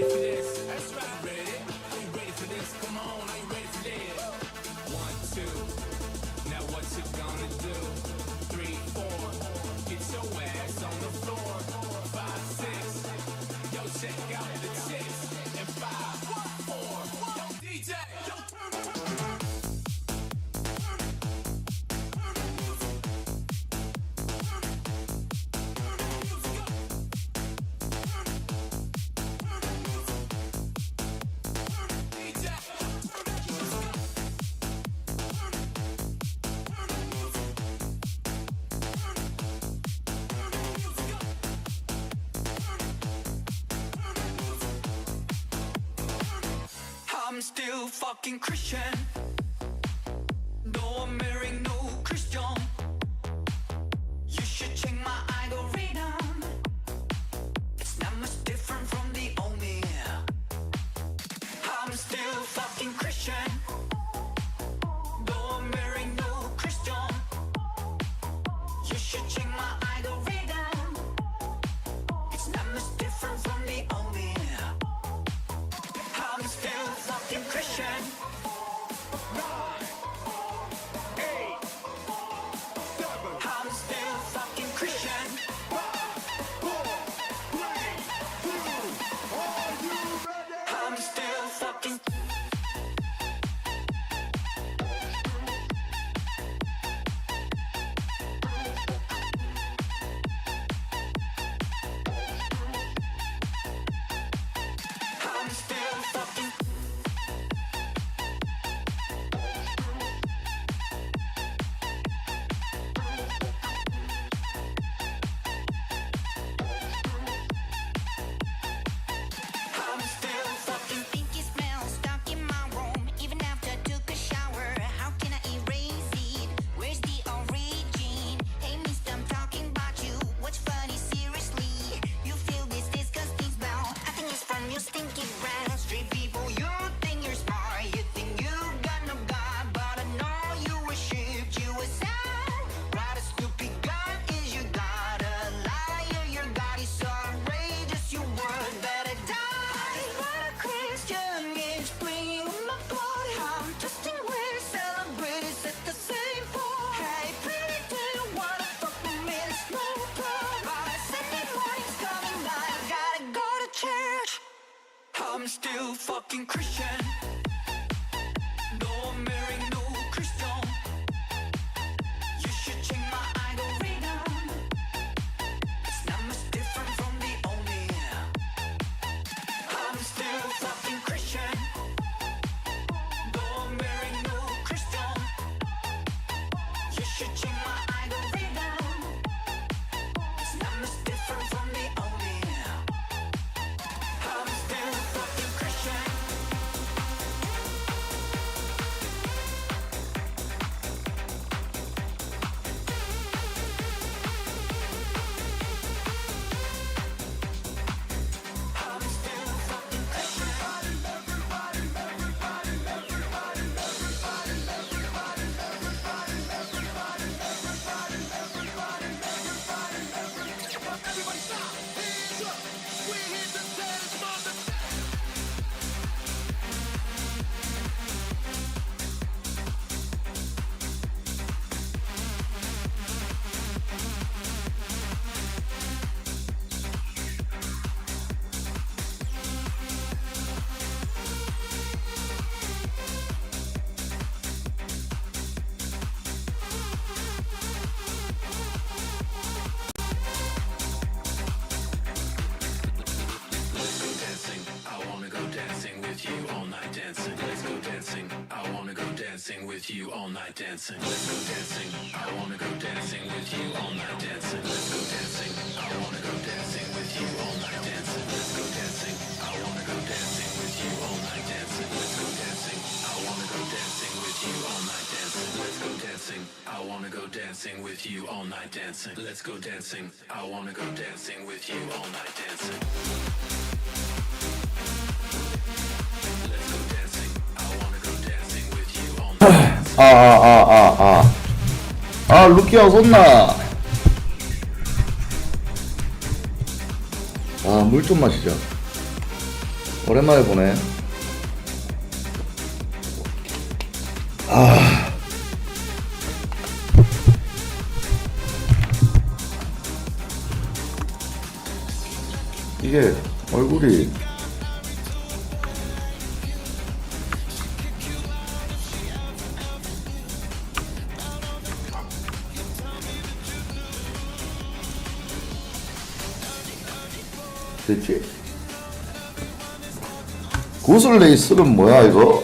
Bye. still fucking Christian. dancing. Let's go dancing. I wanna go dancing with you all night dancing. Let's go dancing. I wanna go dancing with you all night dancing. Let's go dancing. I wanna go dancing with you all night dancing. Let's go dancing. I wanna go dancing with you all night dancing. Let's go dancing. I wanna go dancing with you all night dancing. Let's go dancing. I wanna go dancing with you all night dancing. 아, 아, 아, 아, 아. 아, 루키 형 쏜나. 아, 물 좀 마시자. 오랜만에 보네. 아. 구슬 레이스는 뭐야 이거?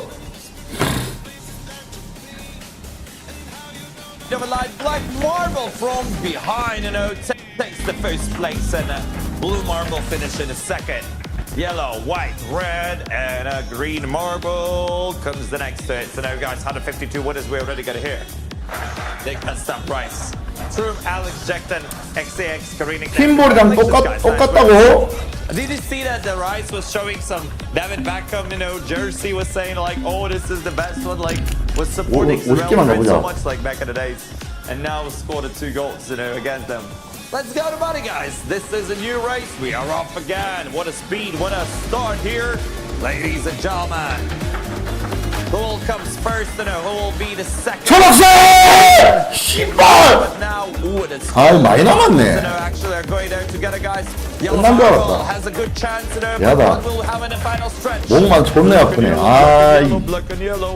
Never like Black Marble from behind, you know, ta- takes the first place and uh, Blue Marble finish in a second. Yellow, white, red, and a green marble comes the next to it. So now, guys, 152 winners we already got here. Nick Stamp Price. Troom, Alex Jackson, XAX, Karina. 핀볼이랑 똑같, 똑같다고? Did you see that the Rice was showing some David Beckham, you know, jersey was saying like, oh, this is the best one, like, was supporting 오, 50개만 Real Madrid so 가보자. much like back in the days, and now scored the two goals, you know, against them. Let's go to money, guys. This is a new race. We are off again. What a speed, what a start here, ladies and gentlemen. Who will comes first, you know, who will be the second? 초록색! 씨발! But now, ooh, that's 아이 많이 you know, 남았네. actually are going there together, guys. Yellow 끝난 줄 Marble 알았다. has a good chance, you know, 야다. but what will have in the final stretch? 목만 존나 아프네. Yellow, 아이 black and yellow.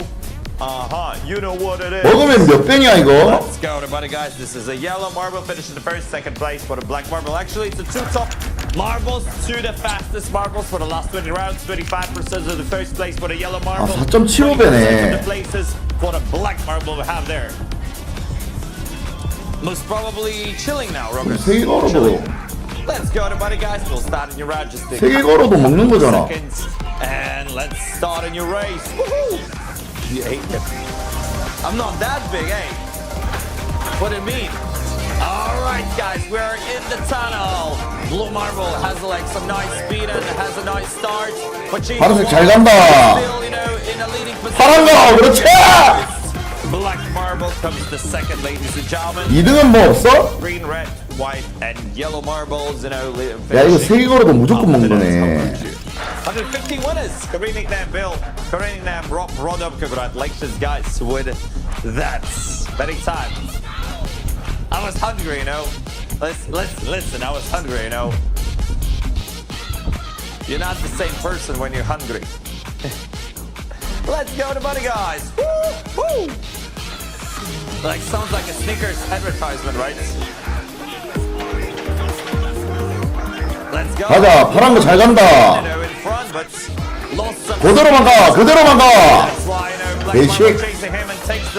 Uh-huh, you know what it is. 먹으면 몇 배냐 이거? Let's go, everybody, guys. This is a yellow marble finish in the first, second place for the black marble. Actually, it's the two top marbles, two the fastest marbles for the last 20 rounds. 25% of the first place for the yellow marble. 4.75 20% 배네. of the places for the black marble we have there. Most probably chilling now, Roger. 세개 걸어도 Chilling. Let's go, everybody, guys. We'll start in your round. Just take 세개 걸어도 먹는 거잖아. seconds. And let's start in your race. Woohoo! You hate it. I'm not that big, eh? What do you mean? All right, guys, we're in the tunnel. Blue Marble has like some nice speed and has a nice start, but she's 파란색 잘 간다. still, you know, in a leading position. 파란 거 그렇지! Black Marble comes the second, ladies and gentlemen. 2등은 뭐 없어? Green, red, white, and yellow marbles, you know. li- 야 이거 finishing 세개 걸어도 무조건 up 먹는 to the 거네. next 150 winners. Karinic Nam Bill. Karinic Nam Rob Rodom. Congratulations, guys, with that. Very time. I was hungry, you know. Let's let's listen. I was hungry, you know. You're not the same person when you're hungry. let's go to money, guys. Woo! Woo! Like sounds like a Snickers advertisement, right? Let's go. 가자 파란 거 잘 간다. 그대로만 가 그대로만 가. The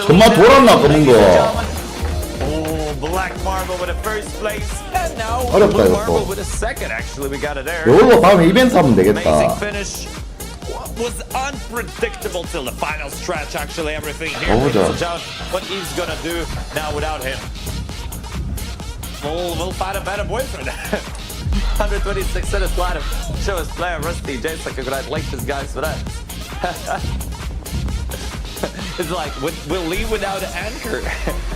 정말. 돌았나, 검은 거. Black Marble with the first place, and now 어렵다, Blue 이거 Marble 또. with a second. Actually, we got it there. 이걸로 다음에 이벤트 하면 Amazing 되겠다. finish. Was unpredictable till the final stretch. Actually, everything here. Oh, ladies and да. gentlemen. What he's gonna do now without him? We'll, we'll find a better boyfriend. 126 in his line show his player Rusty Jason. Congratulations, guys, for that. it's like we- we'll leave without an anchor.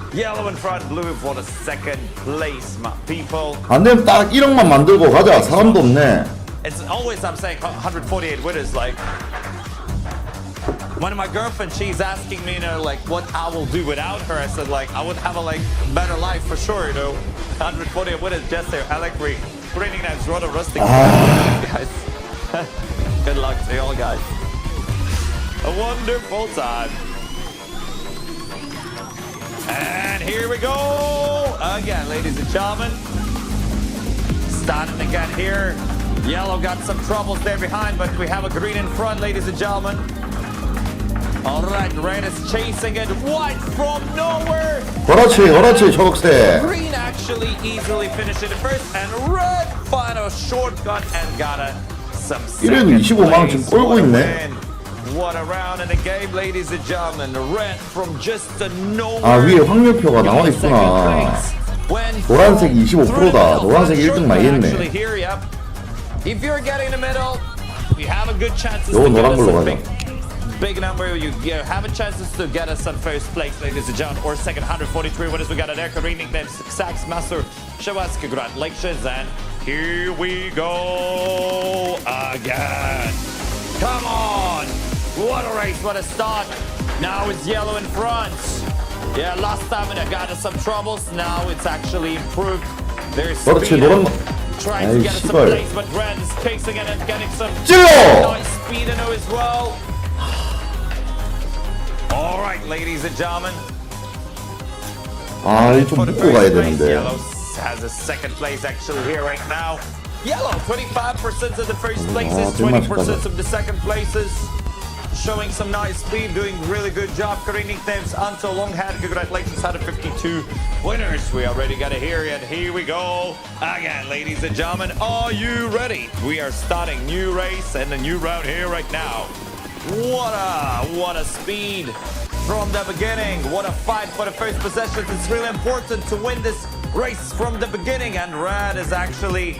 yellow in front, blue for the second place, my people. 안 되면 딱 1억만 만들고 가자. 사람도 없네. It's always I'm saying 148 winners. Like when my girlfriend, she's asking me, you know, like what I will do without her. I said like I would have a like better life for sure, you know. 148 winners just there. Alec Reed, training that's rather rustic. guys, good luck to you all, guys. A wonderful time. And here we go again, ladies and gentlemen. Starting again here. Yellow got some troubles there behind, but we have a green in front, ladies and gentlemen. All right, red is chasing it. White from nowhere. 그렇지 그렇지 초록색. Green actually easily finished it first, and red final shortcut and got a some. 이래도 second 25만 원 지금 place 꼴고 for the 있네. win. What a round in the game, ladies and gentlemen. Red from just the nowhere. 아 위에 확률표가 나와 got second 있구나 place. When 노란색이 25% 다. through the middle, 노란색이 Frank 1등 많이 Shortman 했네. actually here, yep. If you're getting the middle, you have a good chances 요거 to get 노란 us 걸로 a 가자. big, big number. You, you have a chances to get us on first place, ladies and gentlemen, or second 143 winners. We got an air reading named Sax Master. Show us congratulations, and here we go again. Come on! What a race, what a start! Now it's yellow in front. Yeah, last time it got us some troubles. Now it's actually improved. There's 그렇지, speed 노란- trying to 아이, get us some 씨발. place, but Red is chasing it and getting some 찔러! nice speed in it as well. All right, ladies and gentlemen. 아좀 For the 묶고 first 가야 place, 되는데 Yellow has a second place actually here right now. Yellow, 25% of the first places, 아, 20% of the second places. Showing some nice speed, doing really good job. Karine Thames, Anto Longhead, congratulations, 152 winners. We already got to hear it. Here we go again, ladies and gentlemen. Are you ready? We are starting new race and a new round here right now. What a what a speed from the beginning. What a fight for the first possessions. It's really important to win this race from the beginning. And Red is actually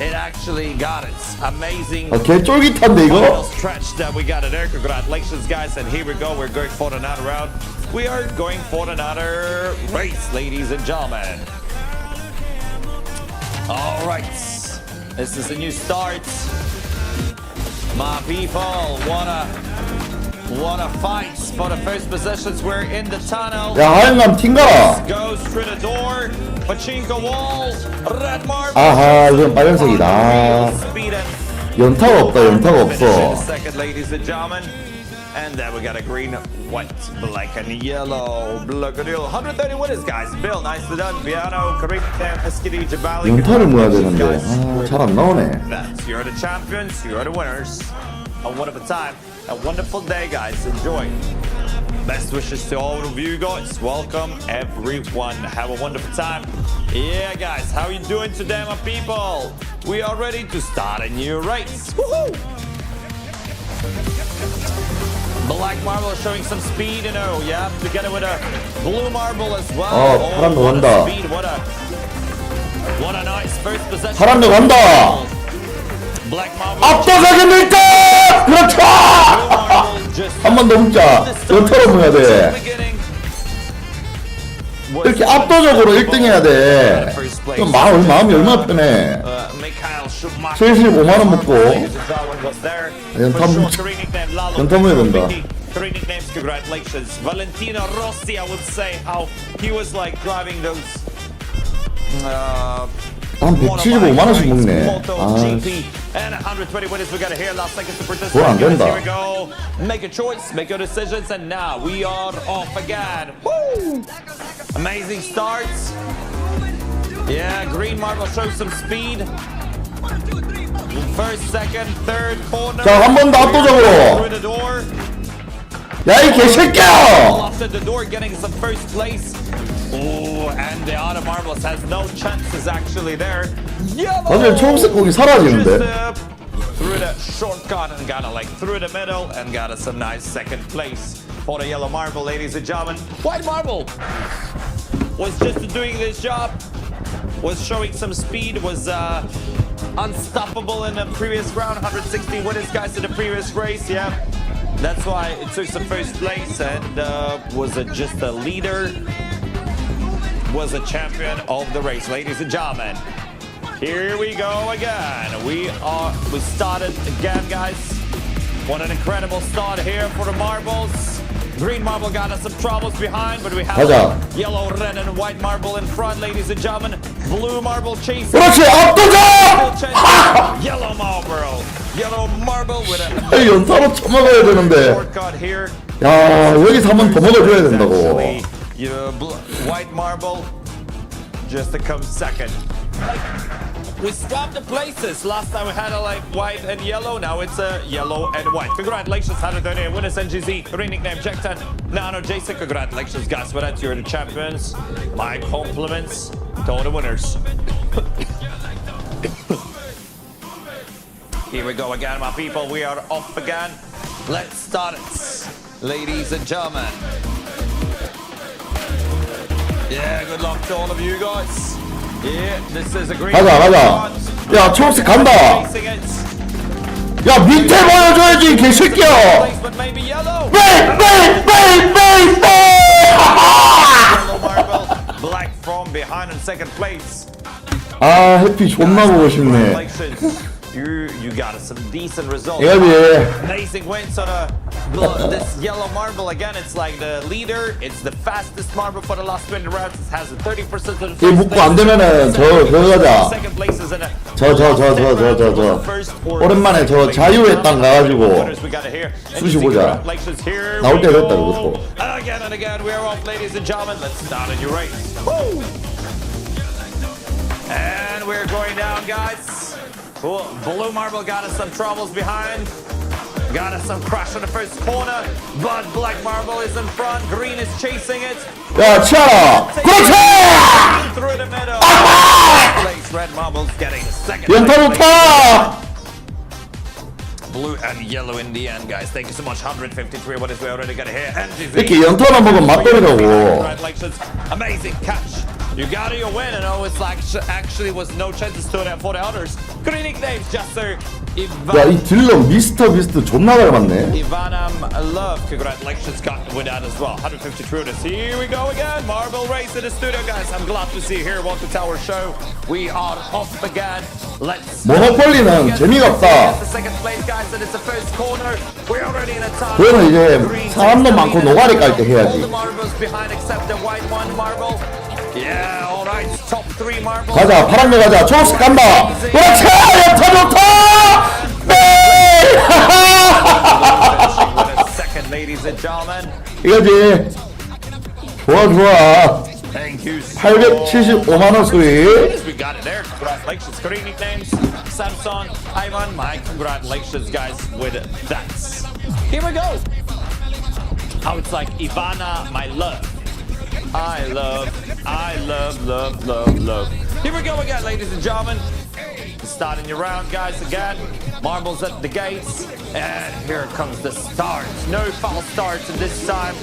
it actually got it. Amazing. 아개 쫄깃한데 Final 이거 stretch that we got it there. Congratulations, guys. And here we go. We're going for another round. We are going for another race, ladies and gentlemen. All right. This is a new start. My people, what a what a fight for the first positions. We're in the tunnel. 야 하얀감 팀가 Goes through the door. Pachinko wall. Red marble. 아하 이건 빨간색이다 Speed and 연타가 없다 연타가 Finish in a 없어 second, ladies and gentlemen. And then we got a green, white, black, and yellow. Look at you. 130 winners, guys. Bill, nicely done. Piano, Karim, Eskidi, Jabali. 연타를 모아야 되는데 guys. 아잘 안 나오네 That's, you're the champions. You're the winners. A wonderful time. A wonderful day, guys. Enjoy. Best wishes to all of you guys. Welcome, everyone. Have a wonderful time. Yeah, guys. How you doing today, my people? We are ready to start a new race. Woohoo! Black marble showing some speed, you know, yeah, together with a blue marble as well. 어, 파란 거 what a 간다. speed, what a what a nice first possession. 파란 거 간다 Black marble. 압도적인 1등 그렇죠 한 번더 묶자 연타로 모여야 돼 이렇게 압도적으로 1등 해야 돼 그럼 마음, 마음이 얼마나 편해 75만 원 먹고 연타 뭉- 연타 모여야 된다. Three nicknames, congratulations. Valentino Rossi, I would say how he was like driving those. Uh, 한 175만 원씩 먹네 Moto 아 GP and 120 winners. We got it here. Last seconds to participate. 그건 안 Guys, 된다. Here we go. Make a choice. Make your decisions. And now we are off again. Woo! Amazing starts. Yeah, green marble shows some speed. First, second, third corner. 자, 한번더 압도적으로. Through the door. 야 이 개새끼야 Off at the door, getting some first place. Oh, and the other marbles has no chances actually there. Yellow. 사실 초록색 공이 사라지는데 Just, uh, through the shortcut and got it like through the middle and got us a nice second place for the yellow marble, ladies and gentlemen. White marble was just doing this job, was showing some speed, was uh, unstoppable in the previous round. 160 winners, guys, in the previous race. Yeah, that's why it took some first place and uh, was a, just a leader, was a champion of the race, ladies and gentlemen. Here we go again. We are we started again, guys. What an incredible start here for the marbles. Green marble got us some troubles behind, but we have 가자. yellow, red, and white marble in front, ladies and gentlemen. Blue marble chasing. 그렇지 압도적 Yellow marble. Yellow marble with a 이 연타로 쳐먹어야 되는데 shortcut here. 야 여기서 한 번 더 먹어줘야 된다고 Actually, you white marble just to come second. We swapped the places. Last time we had a like white and yellow. Now it's a yellow and white. Congratulations, Hanadone. Winners NGZ. Three nickname Jack10. Nano Jason. Congratulations, guys. That, you're the champions. My compliments to all the winners. Here we go again, my people. We are off again. Let's start it, ladies and gentlemen. 가자, 가자. 야, 초록색 간다. 야 밑에 보여줘야지 이 개새끼야. 아 해피 존나 보고 싶네. You you got some decent results. 이거지 Amazing wins on a bl- this yellow marble again. It's like the leader. It's the fastest marble for the last 20 rounds. It has a 30% of the 이 묶고 안 되면은 저 저거 가자 Second place is in a 저, 저, 저, 저, 저, 저, 저. First or 오랜만에 저 자유의 땅 가가지고 winners we gotta hear. And 수시 you see 보자. congratulations, here 나올 we 때 됐다, go. 그것도. Again and again, we are off, ladies and gentlemen. Let's start a new race. Woo! And we're going down, guys. Cool. Blue Marble got us some troubles behind. Got us some crush on the first corner, but Black Marble is in front. Green is chasing it. 야 치아라 그렇지 Through the middle. Place Red Marble's getting second. 연타 place. 좋다 Blue and yellow in the end, guys. Thank you so much. 153. What is we already got here? NGZ. 이렇게 연타만 먹으면 맛돌이라고 Congratulations. Amazing catch. You got your win, and oh, it's like actually was no chances to that for the others. Great nicknames, Jester. Ivan. 야 이 딜러 미스터 비스트 존나 잘 맞네 Ivanam Love, congratulations, got with that as well. 150 Trudis. Here we go again. Marble race in the studio, guys. I'm glad to see you here. Welcome to our show. We are off again. Let's. 모노폴리는 재미가 It's 없다 the second place, guys, and it's the first corner. We're already in a time. 그거는 이제 Green 사람도 takes the 많고 lead. 노가리 깔 때 All 해야지 가자 파란거 가자. 초록색 간다. 그렇지! 연타 좋다 네! 이거지. 좋아 좋아. 875만원 수익. Here we go. Oh, it's like Ivana, my love. I love, I love, love, love, love. Here we go again, ladies and gentlemen. Starting your round, guys, again. Marbles at the gates. And here comes the start. No false starts in this time.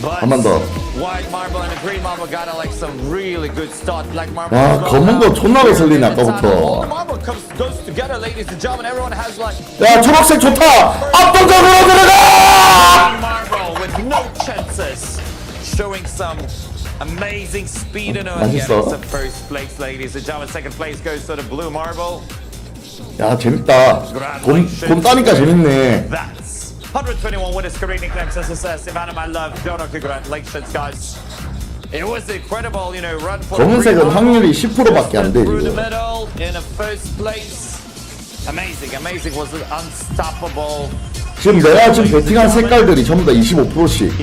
But 한번 더. white marble and a green marble got like some really good start. Black marble. 야, 검은 거 존나 거슬리네, All the 아까부터. marble comes, goes together, ladies and gentlemen. Everyone has like 야 초록색 좋다 압도적으로 들어가 marble with no chances. Showing some amazing speed and on 맛있어. getting some first place, ladies and gentlemen. Second place goes to the blue marble. 야 재밌다 돈, 돈 따니까 재밌네 That's 121 winners, career nicknames, SSS, Ivana, my love, Dono, congratulations, guys. It was incredible, you know, run for the 검은색은 green 확률이 marble. 10%밖에 안 돼, Through the 지금. middle in a first place. Amazing, amazing was an unstoppable. 지금 내가 지금 베팅한 색깔들이 전부 다 25%씩.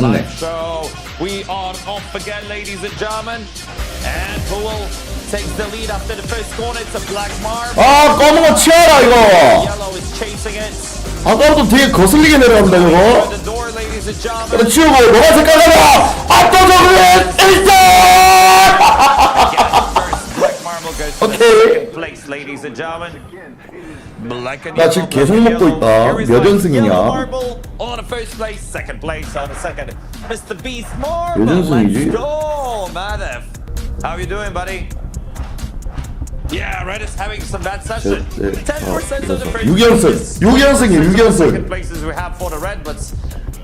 맞네. 아 검은 거 치워라 이거. 아 떨어도 되게 거슬리게 내려간다 이거. 그래 치우고 너가 색깔가봐. 압도적인 1등 오케이. 나 yellow, 지금 black 계속 and 먹고 yellow. 있다. Here is 몇 like 연승이냐? yellow marble on the first place, second place on the second. Mr. Beast Marble, 몇 연승이지? let's go, Madef. How you doing, buddy? Yeah, Red is having some bad session. 네, 네. 10% of the 어, first 6연승, places, 6연승이에요, 6% of the 6연승.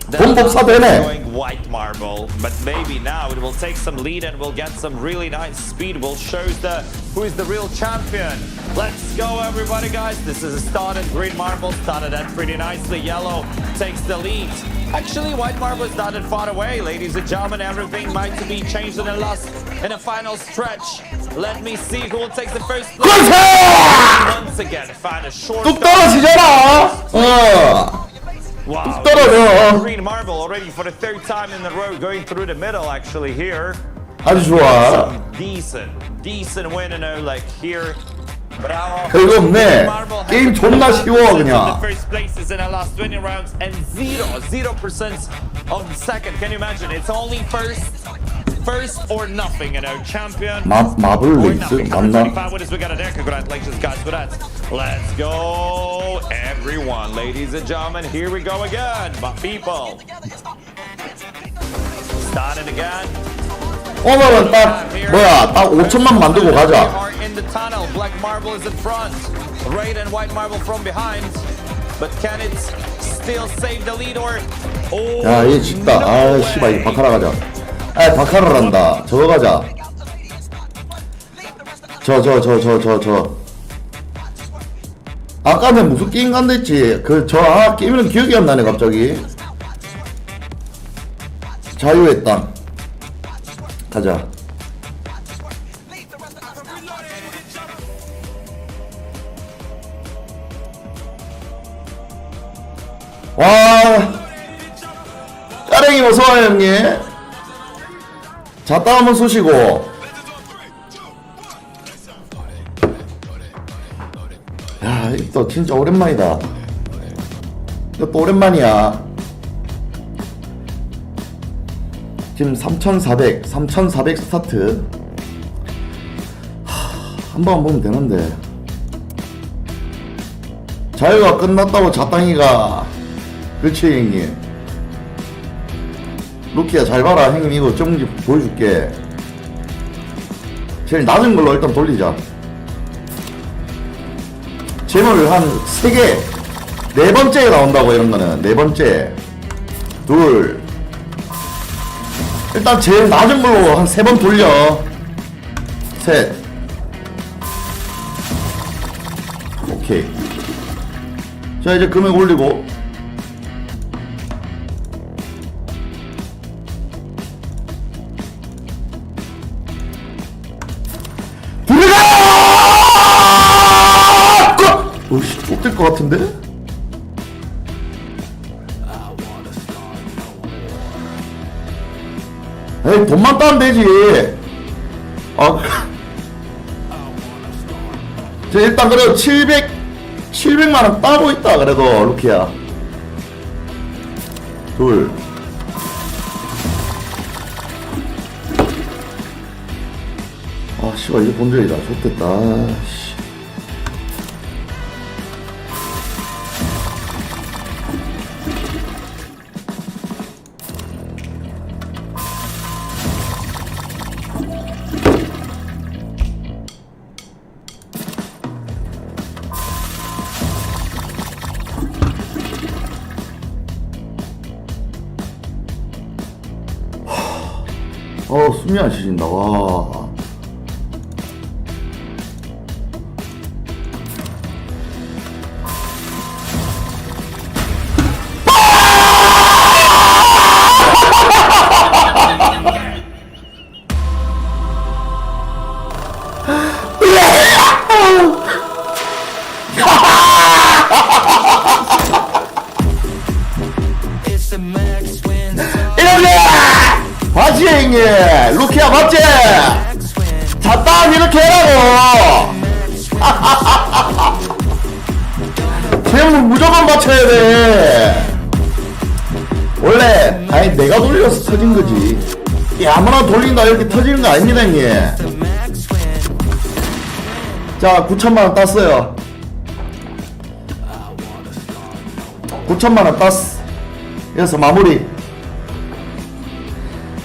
second places we have for the Red, but the 돈 법사 되네. going white marble, but maybe now it will take some lead and we'll get some really nice speed. Will shows the who is the real champion. Let's go, everybody, guys. This is a started green marble, started that pretty nicely. Yellow takes the lead. Actually, white marble started far away, ladies and gentlemen. Everything might be changed in the last in the final stretch. Let me see who will take the first place. 그렇지 Once again, find a short. 뚝 떨어지잖아 어 Wow, 떨어져. green marble already for the third time in a row, going through the middle actually here. 아주 좋아. Some decent, decent win, you know, like here. Bravo. 별거 없네. Marble has 게임 the 존나 first 쉬워, percent 그냥. of The first places in the last 20 rounds and zero, zero percent of the second. Can you imagine? It's only first, first or nothing, you know, champion. 마 마블 or 레이스 nothing. 맞나? 125 winners we got there. Congratulations, guys, for that. Let's go, everyone, ladies and gentlemen. Here we go again, my people. Starting again. 오늘은 딱 뭐야 딱 5천만 만들고 가자. Are in the tunnel. Black marble is in front. Red and white marble from behind. But can it still save the lead or? Oh, 야얘 집다. no 아 씨발 이 way. 바카라 가자. 아 바카라 한다. 저거 가자. 저 저 저 저 저 저. 아까는 무슨 게임 간댔지. 그저 아, 게임 이름 기억이 안 나네 갑자기. 자유의 땅. 가자. 와. 까랭이 어서와요 형님. 잤다 한번 쏘시고. 야, 또 진짜 오랜만이다. 이거 또 오랜만이야. 지금 3,400, 3,400 스타트. 하, 한번 보면 되는데. 자유가 끝났다고 자땅이가. 그렇지, 형님. 루키야, 잘 봐라. 형님, 이거 정지 보여줄게. 제일 낮은 걸로 일단 돌리자. 제목을 한 3개, 네 번째에 나온다고, 이런 거는. 네 번째. 둘. 일단 제일 낮은 걸로 한 세 번 돌려. 셋. 오케이. 자, 이제 금액 올리고. 오씨, 못될것 같은데? 에이 돈만 따면 되지 아 저 일단 그래도 700 700만원 따고 있다 그래도 루키야 둘 아, 씨발, 이제 본적이다. 좋겠다. 숨이 안 쉬진다. 와. 맞지, 형님? 루키야, 맞지? 잤다, 이렇게 해라고! 제목 무조건 맞춰야 돼! 원래, 아니, 내가 돌려서 터진 거지. 이 아무나 돌린다, 이렇게 터지는 거 아닙니다, 형님. 자, 9천만원 땄어요. 9천만원 땄어. 그래서 마무리.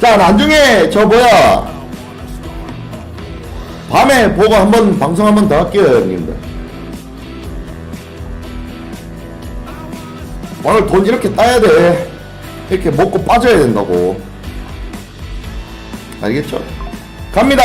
자, 나중에, 저 뭐야. 밤에 보고 한번 방송 한번 더 할게요, 형님들. 오늘 돈 이렇게 따야 돼. 이렇게 먹고 빠져야 된다고. 알겠죠? 갑니다.